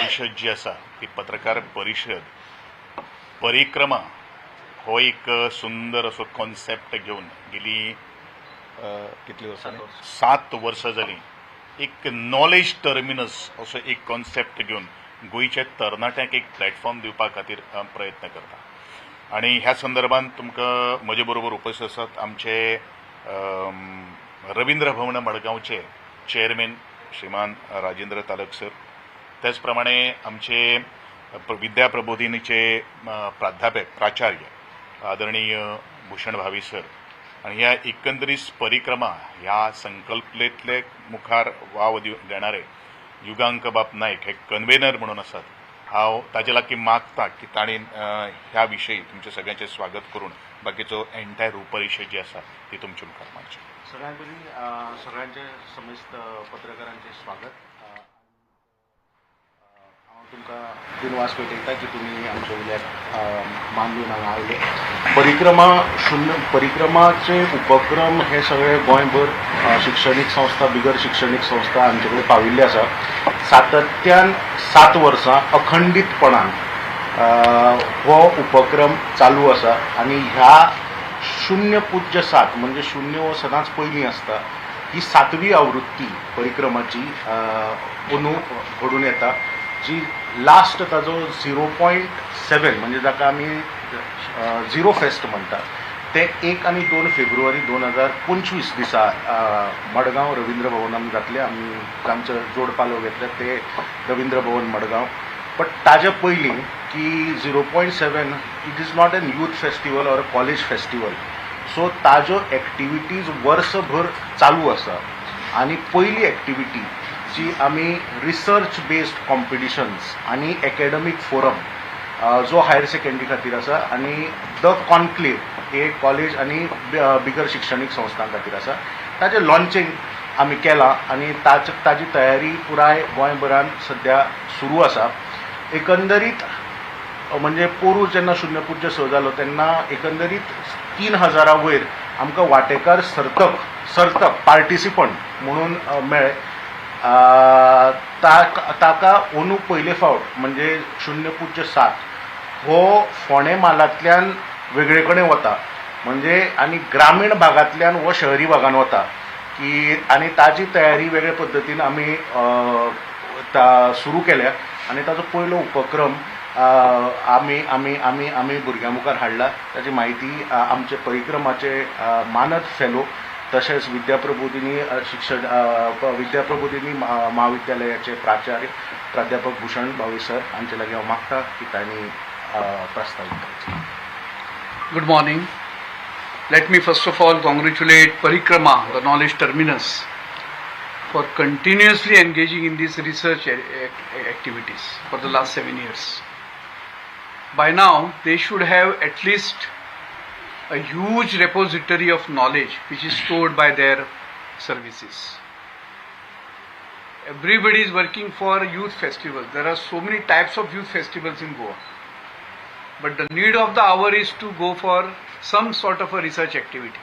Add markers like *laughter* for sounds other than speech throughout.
परिशद जी आसा ती पत्रकार परिशद परिक्रमा हो एक सुंदर असो कॉन्सेप्ट घेवन गेली कितली वर्सां सात वर्सां जालीं एक नॉलेज टर्मिनस असो एक कॉन्सेप्ट घेवन गोंयच्या तरणाट्यांक एक प्लॅटफॉर्म दिवपा खातीर प्रयत्न करता. आणि ह्या संदर्भात तुमकां म्हजे बरोबर उपस्थित आसात आमचे रवींद्र भवन मडगांवचे चेअरमॅन श्रीमान राजेंद्र तालक सर त्याचप्रमाणे आमचे प्र- विद्या प्रबोधिनीचे प्राध्यापक प्राचार्य आदरणीय भूषण भावी सर आणि ह्या एकंदरीत परिक्रमा ह्या संकल्पनेतले मुखार वाव दिव देणारे युगांक बाप नायक हे कन्व्हेनर म्हणून असतात. हांव ताजे लागीं मागता की ताणें ह्या विशयी तुमचे सगळ्यांचे स्वागत करून बाकीचो एंटायर रूपरेषा जी आसा ती तुमच्या मुखार मारची सगळ्यात पयलीं सगळ्यांचे समेस्त पत्रकारांचे स्वागत. तुमकां दिनवास पेटयता की तुमी आमच्या उल्याक अ, मान दिवन हांगा आयले परिक्रमा शून्य परिक्रमाचे उपक्रम हे सगळे गोंयभर शिक्षणीक संस्था बिगर शिक्षणीक संस्था आमचे कडेन पाविल्ले आसा. सातत्यान सात वर्सां अखंडीतपणान हो उपक्रम चालू आसा आनी ह्या शून्य पूज्य सात म्हणजे शून्य हो सदांच पयलीं आसता ही सातवी आवृत्ती परिक्रमाची अंदू घडून येता जी लास्ट ताजो झिरो पॉयंट सेवन म्हणजे जाका आमी झिरो फेस्ट म्हणटात ते एक आनी दोन फेब्रुवारी दोन हजार पंचवीस दिसा अ, मडगांव रवींद्र भवनान जातले आमी आमचे जोड पालव घेतले ते रवींद्र भवन मडगांव. बट ताज्या पयलीं की zero point seven it is not an youth festival or a college festival so ताज्यो activities वर्सभर चालू आसा आनी पयली एक्टिविटी जी आमी रिसर्च बेस्ड कॉम्पिटिशन्स आनी एकेडमीक फोरम जो हायर सेकंडरी खातीर आसा आनी द कॉन्क्लेव हे कॉलेज आनी बिगर शिक्षणीक संस्थां खातीर आसा. ताचें लॉन्चिंग आमी केलां आनी ताच ताजी तयारी पुराय गोंयभरांत सद्या सुरू आसा. एकंदरीत म्हणजे पोरू जेन्ना शून्य पूज्य स जालो तेन्ना एकंदरीत तीन हजारा वयर आमकां वांटेकार सर्तक सर्तक पार्टिसिपंट म्हणून मेळ्ळे ताक ताका अंदू पयले फावट म्हणजे शून्य पूज्य सात हो फोंडे म्हालांतल्यान वेगळे कडेन वता. म्हणजे आनी ग्रामीण भागांतल्यान हो शहरी भागान वता. की आनी ताजी तयारी वेगळे पद्दतीन आमी सुरू केल्या. आनी ताजो पयलो उपक्रम आमी आमी आमी आमी भुरग्यां मुखार हाडला. ताची म्हायती आमचे परिक्रमाचे मानद फेलो तसेच विद्याप्रबोधिनी शिक्षण विद्याप्रबोधिनी महाविद्यालयाचे प्राचार्य प्राध्यापक भूषण भावी सर यांच्या लगे मागता की त्यांनी प्रस्तावित good morning let me first of all congratulate Parikrama the knowledge terminus for continuously engaging in this research activities for the last seven years by now they should have at least a huge repository of knowledge which is stored by their services. Everybody is working for youth festivals. There are so many types of youth festivals in Goa. But the need of the hour is to go for some sort of a research activity.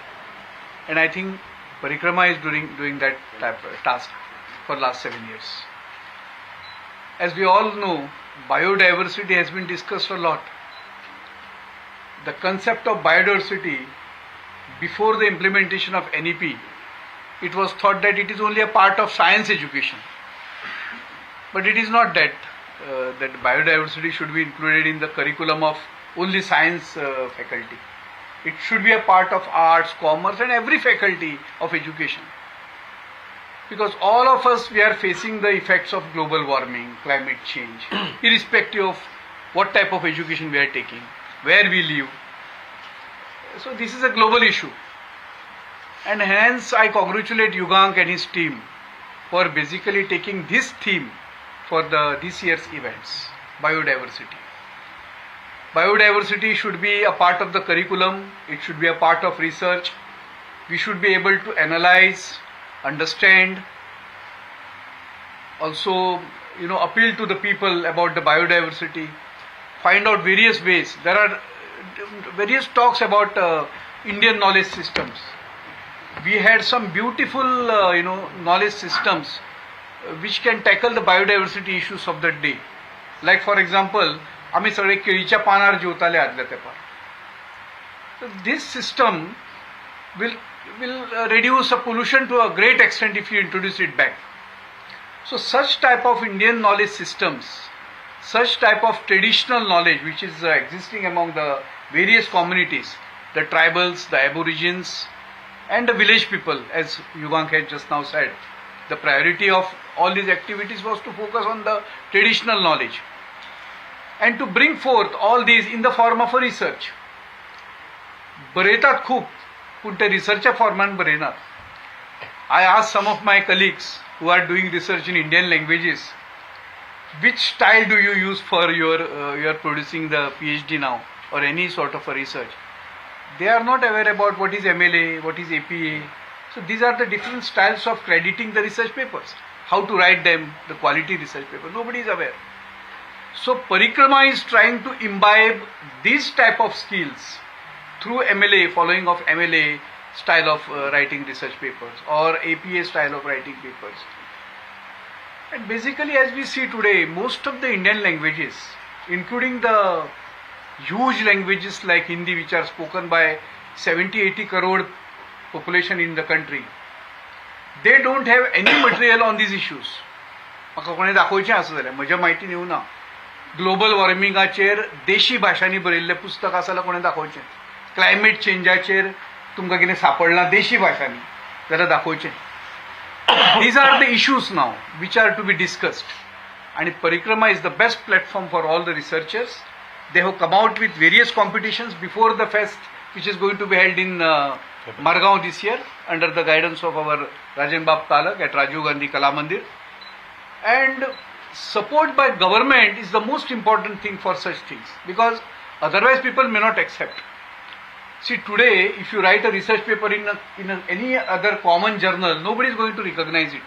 And I think Parikrama is doing, doing that type, task for last seven years. As we all know, biodiversity has been discussed a lot. The concept of biodiversity before the implementation of NEP, it was thought that it is only a part of science education. But it is not that uh, that biodiversity should be included in the curriculum of only science uh, faculty. It should be a part of arts, commerce, and every faculty of education. Because all of us we are facing the effects of global warming, climate change, *clears throat* irrespective of what type of education we are taking, where we live. So this is a global issue. And hence I congratulate Yugank and his team for basically taking this theme for the this year's events biodiversity biodiversity should be a part of the curriculum it should be a part of research we should be able to analyze understand also you know appeal to the people about the biodiversity find out various ways there are uh, various talks about uh, indian knowledge systems we had some beautiful uh, you know knowledge systems uh, which can tackle the biodiversity issues of the day like for example आम्ही सगळे केळीच्या पानार जेवताले आदल्या तेंपार So this system will will uh, reduce the pollution to a great extent if you introduce it back. So such type of Indian knowledge systems, such type of traditional knowledge which is uh, existing among the various communities, the tribals, the aborigines, and the village people, as Yugang had just now said, the priority of all these activities was to focus on the traditional knowledge and to bring forth all these in the form of a research. बरयतात खूप पूण ते रिसर्चच्या फॉर्मान बरयनात I आज some of my colleagues who are doing research in Indian languages which style do you use for your uh, you are producing the phd now or any sort of a research? They are not aware about what is mla what is apa so these are the different styles of crediting the research papers. How to write them the quality research paper. Nobody is aware. So parikrama is trying to imbibe these type of skills through mla following of mla style of uh, writing research papers or apa style of writing papers and basically, as we see today, most of the Indian languages, including the huge languages like Hindi, which are spoken by 70 80 crore population in the country, they don't have any material on these issues. म्हाका कोणें दाखोवचें आसा जाल्यार म्हज्या म्हायतीन येवना global वॉर्मिंगाचेर देशी भाशांनी बरयल्लें पुस्तक आसा जाल्यार कोणें दाखोवचें क्लायमेट चेंजाचेर तुमकां कितें सापडलां देशी भाशांनी जाल्यार दाखोवचें these are the issues now which are to be discussed and parikrama is the best platform for all the researchers they have come out with various competitions before the fest which is going to be held in uh, margaon this year under the guidance of our rajan bab talak at rajiv gandhi kala mandir and support by government is the most important thing for such things because otherwise people may not accept See, today, if you write a research paper in, a, in a, any other common journal, nobody is going to recognize it.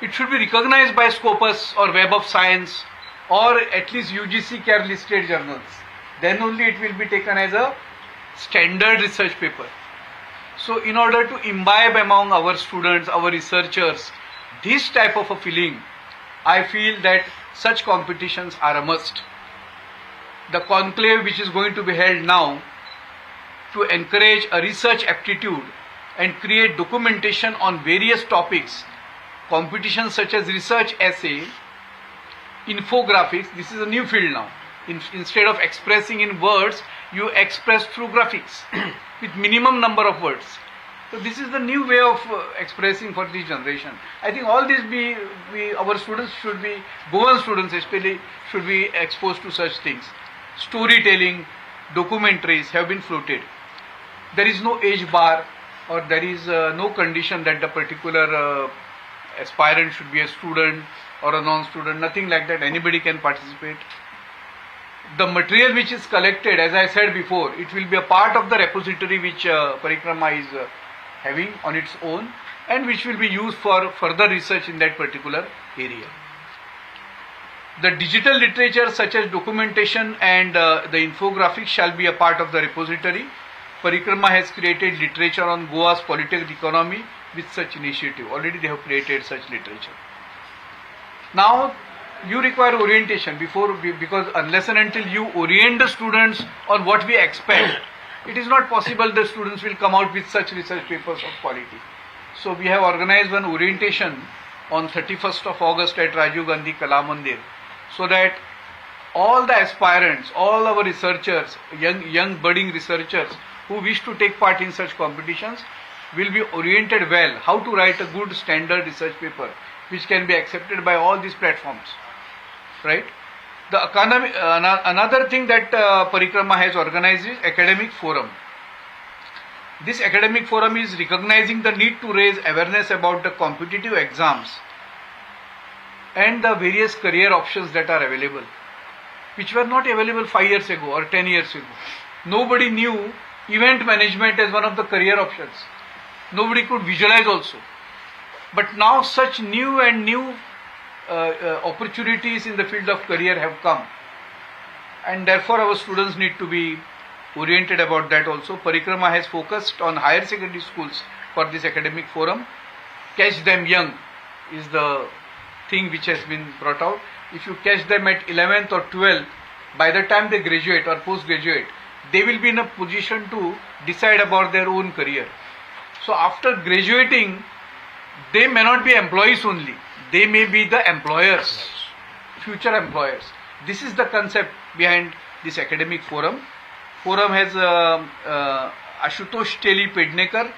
It should be recognized by Scopus or Web of Science or at least UGC care listed journals. Then only it will be taken as a standard research paper. So, in order to imbibe among our students, our researchers, this type of a feeling, I feel that such competitions are a must. The conclave which is going to be held now to encourage a research aptitude and create documentation on various topics. Competitions such as research essay, infographics, this is a new field now. In, instead of expressing in words, you express through graphics *clears throat* with minimum number of words. So this is the new way of uh, expressing for this generation. I think all these be, we, our students should be, Goan students especially, should be exposed to such things. Storytelling, documentaries have been floated there is no age bar or there is uh, no condition that the particular uh, aspirant should be a student or a non-student nothing like that. Anybody can participate. The material which is collected as i said before it will be a part of the repository which uh, parikrama is uh, having on its own and which will be used for further research in that particular area. The digital literature such as documentation and uh, the infographics shall be a part of the repository Parikrama has created literature on Goa's political economy with such initiative. Already they have created such literature. Now you require orientation before because unless and until you orient the students on what we expect, it is not possible the students will come out with such research papers of quality. So we have organized an orientation on 31st of August at Rajiv Gandhi Kala Mandir so that all the aspirants, all our researchers, young young budding researchers who wish to take part in such competitions will be oriented well how to write a good standard research paper which can be accepted by all these platforms right? The uh, another thing that uh, parikrama has organized is academic forum. This academic forum is recognizing the need to raise awareness about the competitive exams and the various career options that are available which were not available 5 years ago or 10 years ago. Nobody knew event management as one of the career options. Nobody could visualize also. But now such new and new uh, uh, opportunities in the field of career have come. And therefore our students need to be oriented about that also. Parikrama has focused on higher secondary schools for this academic forum. Catch them young is the thing which has been brought out. if you catch them at 11th or 12th, by the time they graduate or post graduate, they will be in a position to decide about their own career. So after graduating, they may not be employees only, they may be the employers, future employers. This is the concept behind this academic forum. Forum has uh, uh, Ashutosh Teli Pednekar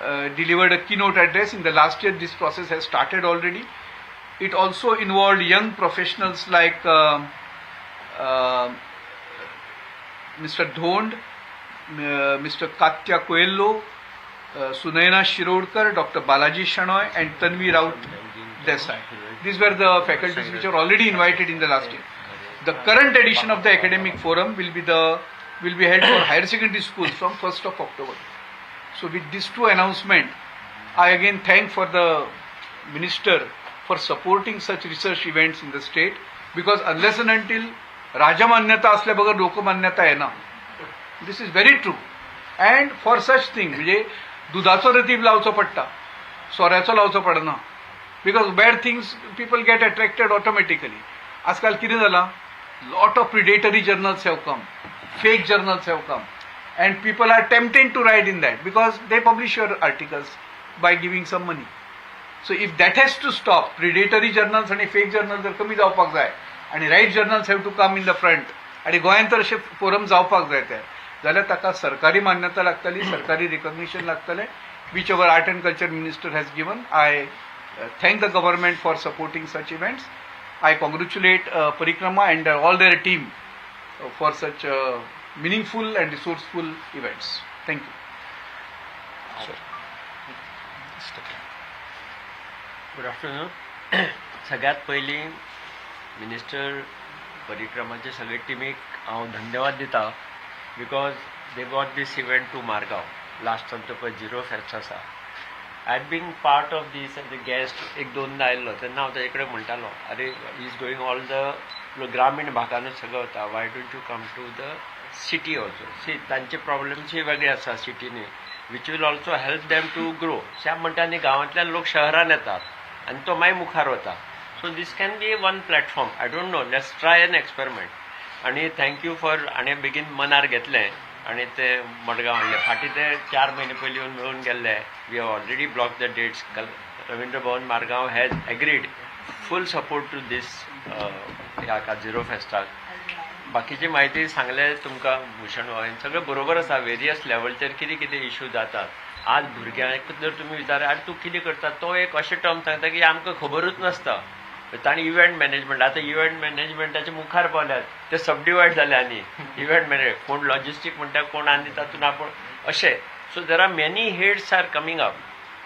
uh, delivered a keynote address in the last year. This process has started already. It also involved young professionals like um uh, Mr. Dhond, uh, Mr. Katya Coelho, uh, Sunayana Shirodkar, Dr. Balaji Shanoy, and Tanvi Raut Desai. These were the faculties which are already invited in the last year. The current edition of the academic forum will be the will be held for *coughs* higher secondary schools from 1st of October. So with these two announcement, I again thank for the minister for supporting such research events in the state because unless and until राजमान्यता असल्याबरोबर लोकमान्यता आहे ना. This is very true and for such thing म्हणजे दुधाचो रतीब लावचो पडटा सोऱ्याचो लावचो पडना because bad things people get attracted automatically आजकाल कितें जालां lot of predatory journals have come fake journals have come and people are tempted to write in that because they publish your articles by giving some money so if that has to stop predatory journals आणि fake journal जर कमी जावपाक जाय आणि right journals have to come in the front. आणि गोंयांत तर अशे फोरम जावपाक जाय ते. जाल्यार ताका सरकारी मान्यता लागतली सरकारी रिकॉग्निशन लागतलें which our art and culture minister has given I thank the government for supporting such events I congratulate Parikrama and all their team for such meaningful and resourceful events thank you good afternoon सगळ्यात पयलीं minister परिक्रमाचे सगळे टिमीक हांव धन्यवाद दिता because they what this event to Margao last आमचो पळय झिरो फेस्ट आसा I been part of this as a guest एक दोनदा आयल्लो तेन्ना हांव ताजे कडेन म्हणटालो अरे इज गोईंग ऑल द ग्रामीण भागानूच सगळं वता why don't you come to the city also see तांचे प्रॉब्लेम्सूय वेगळे आसा सिटीनी which will also help them to grow Shyam म्हणटा आनी गांवांतल्यान लोक शहरान येतात आनी तो मागीर मुखार वता so this can be one platform I don't know let's try an experiment आणि थँक्यू फॉर आणि बेगीन मनार घेतलें. आणि ते मडगांव हाडले फाटीं ते चार म्हयने पयलीं येवन मेळून गेल्ले we have already block the dates Ravindra Bhavan Margao has agreed full support to this ह्या झिरो फेस्टाक बाकीची माहिती सांगले तुमकां भूषण हांवें सगळें बरोबर आसा वेरियस लेवलचेर कितें कितें इश्यू जातात. आज भुरग्यांक जर तुमी विचारले आरे तूं कितें करता? तो एक अशें टर्म सांगता की आमकां खबरूच नासता. ताणी इव्हेंट मॅनेजमेंट आतां इव्हेंट मॅनेजमेंटाचे मुखार पावल्यात. ते सब डिवायड जाले आनी इव्हेंट मॅनेज कोण लॉजिस्टीक म्हणटा कोण आनी तातूंत आपूण अशें so there are many heads are coming up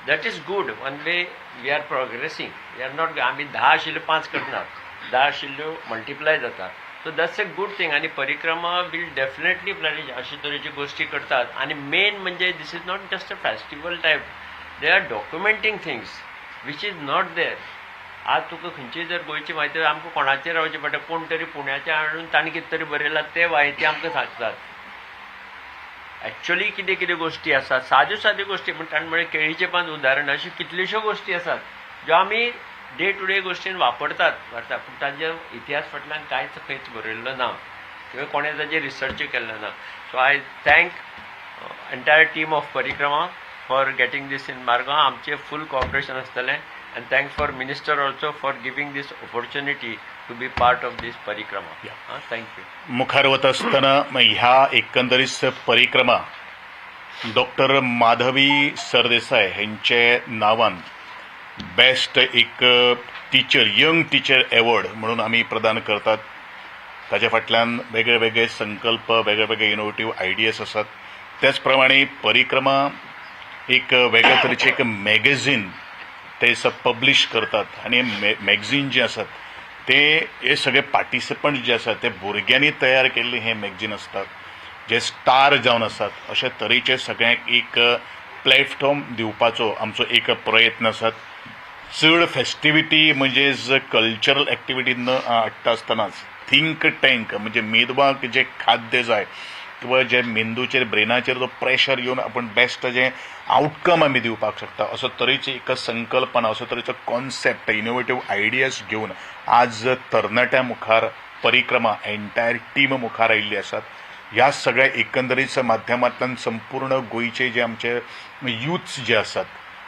that is good one way we are progressing we are not आमी धा आशिल्ल्यो पांच करनात धा आशिल्ल्यो मल्टिप्लाय जाता so that's a good thing आणि परिक्रमा वील डेफिनेटली प्लॅनिंग अशे तरेच्यो गोष्टी करतात. आणि मेन म्हणजे this is not just a festival type they are documenting things which is not there आज तुका खंयची जर गोंयची म्हायती आमकां कोणाचेर रावचें पडटा कोण तरी पुण्याचे हाडून ताणें कितें तरी बरयलां ते म्हायती आमकां सांगतात. एक्चुली कितें कितें गोश्टी आसात साद्यो साद्यो गोश्टी पूण ताणें म्हळें केळीचें पान उदाहरण अश्यो कितल्योश्यो गोश्टी आसात ज्यो आमी डे टू डे गोश्टीन वापरतात वापरतात पूण तांच्या इतिहास फाटल्यान कांयच खंयच बरयल्लो ना किंवा कोणें ताजेर रिसर्च केल्लो ना. So I thank entire team of Parikrama for getting this in Margao आमचें फूल कॉपरेशन आसतलें. And thanks for minister also for giving this opportunity to be part of this Parikrama Yeah. Thank you मुखार वत असताना मग ह्या एकंदरीत परिक्रमा doctor Madhavi Sardesai यांचे नावान बेस्ट एक टीचर यंग टीचर एवॉर्ड म्हणून आम्ही प्रदान करतात. ताच्या फाटल्यान वेगळे वेगळे संकल्प वेगळे वेगळे इनोव्हेटिव्ह आयडियाज आसात त्याच प्रमाणे परिक्रमा एक वेगळ्या तरेचे एक मॅगझीन ते पब्लिश करतात आणि मॅगझीन जे आसात ते हे सगळे पार्टिसिपंट जे आसात ते भुरग्यांनी तयार केल्ले हे मॅगझीन असतात जे स्टार जावन आसात अशे तरेचे सगळ्यांक एक प्लॅटफॉर्म दिवपाचो आमचो एक प्रयत्न आसात चड फेस्टिविटी म्हणजेच कल्चरल एक्टिविटी न हाडटा आसतनाच थिंक टँक म्हणजे मेदवाक जे खाद्य जाय किंवा जे मेंदूचेर ब्रेनाचेर जो प्रेशर येवन आपण बेस्ट जे आउटकम आमी दिवपाक शकता. असो तरेची एक संकल्पना असो तरेचो कॉन्सेप्ट इनोवेटीव आयडियाज घेवन आज तरणाट्या मुखार परिक्रमा एंटायर टीम मुखार आयिल्ली आसात ह्या सगळ्या एकंदरीत माध्यमांतल्यान संपूर्ण गोंयचे जे आमचे युथ्स जे आसात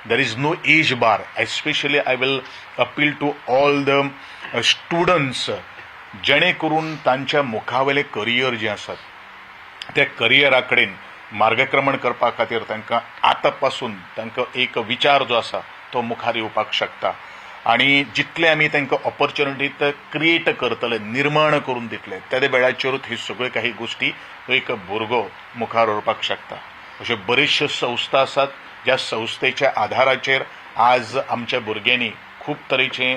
there is no age bar. Especially i will appeal to all the students students जेणे करून तांच्या मुखावेले करियर जे आसात त्या करियरा कडेन मार्गक्रमण करपा खातीर तांकां आतां पासून तांकां एक विचार जो आसा तो मुखार येवपाक शकता. आनी जितले आमी तांकां ऑपॉर्च्युनिटी क्रिएट करतले निर्माण करून दितले त्या वेळाचेरूच ही सगळ्यो काही गोश्टी एक भुरगो मुखार व्हरपाक शकता. अश्यो बऱ्योचश्यो संस्था आसात ज्या संस्थेच्या आधाराचेर आज आमच्या भुरग्यांनी खूब तरेचे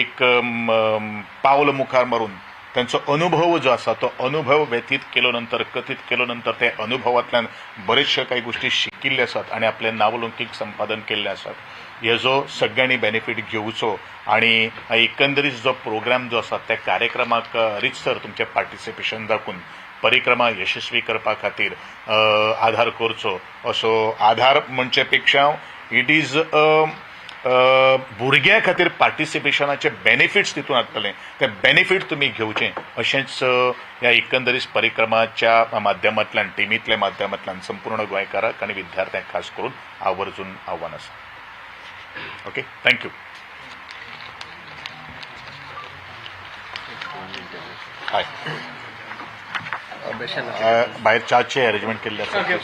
एक पावल मुखार मारून त्यांचा अनुभव जो आसा तो अनुभव व्यतीत केलो नंतर कथीत केलो नंतर त्या अनुभवांतल्यान बरेचशा काही गोष्टी शिकिल्ल्या आसात आणि आपले नावलौकिक संपादन केल्ले आसात हेजो सगळ्यांनी बेनिफीट घेवचो आणि एकंदरीत जो प्रोग्राम जो आसा त्या कार्यक्रमाक अ, रितसर पार्टिसिपेशन दाखवून परिक्रमा यशस्वी करपा खातीर आधार करचो. असो आधार म्हणचे पेक्षा इट इज भुरग्यां खातीर पार्टिसिपेशनाचे बेनिफिट्स तितून आसतले ते बेनिफीट तुमी घेवचे अशेंच ह्या एकंदरीत परिक्रमाच्या माध्यमांतल्यान टिमींतल्या माध्यमांतल्यान संपूर्ण गोंयकाराक आनी विद्यार्थ्यांक खास करून आवर्जून आव्हान आसा ओके थँक्यू हाय भायर चाचे अरेंजमेंट केल्ले आसा